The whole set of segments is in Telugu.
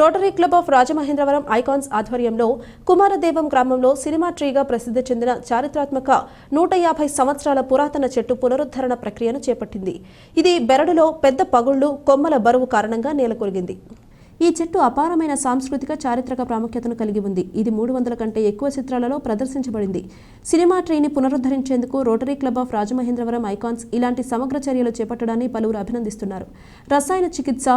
Rotary club of Rajamahendravaram icons ఆధ్వర్యంలో కుమారదేవం గ్రామంలో సినిమా ట్రీగా ప్రసిద్ధి చెందిన చారిత్రాత్మక నూట యాభై సంవత్సరాల పురాతన చెట్టు పునరుద్ధరణ ప్రక్రియను చేపట్టింది. ఇది బెరడులో పెద్ద పగుళ్ళు కొమ్మల బరువు కారణంగా నేలకొరిగింది. ఈ చెట్టు అపారమైన సాంస్కృతిక చారిత్రక ప్రాముఖ్యతను కలిగి ఉంది. ఇది మూడు వందల కంటే ఎక్కువ చిత్రాలలో ప్రదర్శించబడింది. సినిమా ట్రీని పునరుద్ధరించేందుకు Rotary club of Rajamahendravaram icons ఇలాంటి సమగ్ర చర్యలు చేపట్టడాన్ని పలువురు అభినందిస్తున్నారు. రసాయన చికిత్స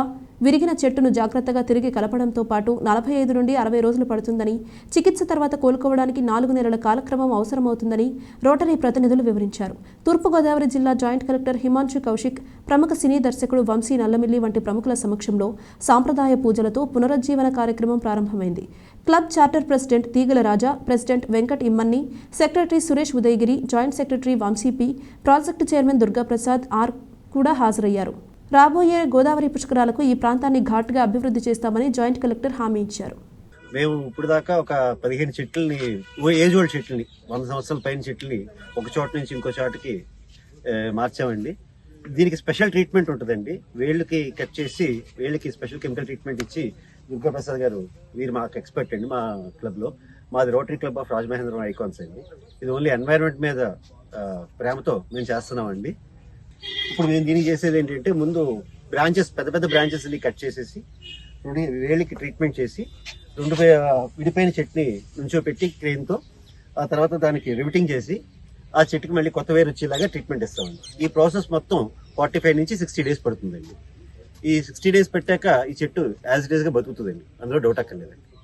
విరిగిన చెట్టును జాగ్రత్తగా తిరిగి కలపడంతో పాటు నలభై ఐదు నుండి అరవై రోజులు పడుతుందని చికిత్స తర్వాత కోలుకోవడానికి నాలుగు నెలల కాలక్రమం అవసరమవుతుందని రోటరీ ప్రతినిధులు వివరించారు. తూర్పుగోదావరి జిల్లా జాయింట్ కలెక్టర్ హిమాంశు కౌశిక్ ప్రముఖ సినీ దర్శకుడు వంశీ నల్లమిల్లి వంటి ప్రముఖుల సమక్షంలో సాంప్రదాయ పూజలతో పునరుజ్జీవన కార్యక్రమం ప్రారంభమైంది. Club charter president Teegala Raja president Venkat Immanni secretary Suresh Udayagiri joint secretary Vamsi project project chairman Durgaprasad R కూడా హాజరయ్యారు. రాబోయే గోదావరి పుష్కరాలకు ఈ ప్రాంతాన్ని ఘాటుగా అభివృద్ధి చేస్తామని జాయింట్ కలెక్టర్ హామీ ఇచ్చారు. మేము ఇప్పుడు దాకా ఒక పదిహేను చెట్లని ఏజ్ ఓల్డ్ చెట్లని వంద సంవత్సరాల పైన చెట్లని ఒక చోట నుంచి ఇంకో చోటకి మార్చామండి. దీనికి స్పెషల్ ట్రీట్మెంట్ ఉంటుందండి. వేళ్ళకి కట్ చేసి వేళ్ళకి స్పెషల్ కెమికల్ ట్రీట్మెంట్ ఇచ్చి దుర్గా ప్రసాద్ గారు వీరు మాకు ఎక్స్పర్ట్ అండి మా క్లబ్లో. మాది Rotary club of Rajamahendram icons అండి. ఇది ఓన్లీ ఎన్వైరన్మెంట్ మీద ప్రేమతో మేము చేస్తున్నామండి. ఇప్పుడు మేము దీనికి చేసేది ఏంటంటే ముందు బ్రాంచెస్ పెద్ద పెద్ద బ్రాంచెస్ని కట్ చేసేసి రెండు వేలికి ట్రీట్మెంట్ చేసి రెండు విడిపోయిన చెట్ని నుంచో పెట్టి క్రెయిన్తో ఆ తర్వాత దానికి రివిటింగ్ చేసి ఆ చెట్టుకి మళ్ళీ కొత్త వేరు వచ్చేలాగా ట్రీట్మెంట్ ఇస్తామండి. ఈ ప్రాసెస్ మొత్తం ఫార్టీ ఫైవ్ నుంచి సిక్స్టీ డేస్ పడుతుందండి. ఈ సిక్స్టీ డేస్ పెట్టాక ఈ చెట్టు యాజ్ డేస్గా బతుకుతుందండి. అందులో డౌట్ అక్కర్లేదండి.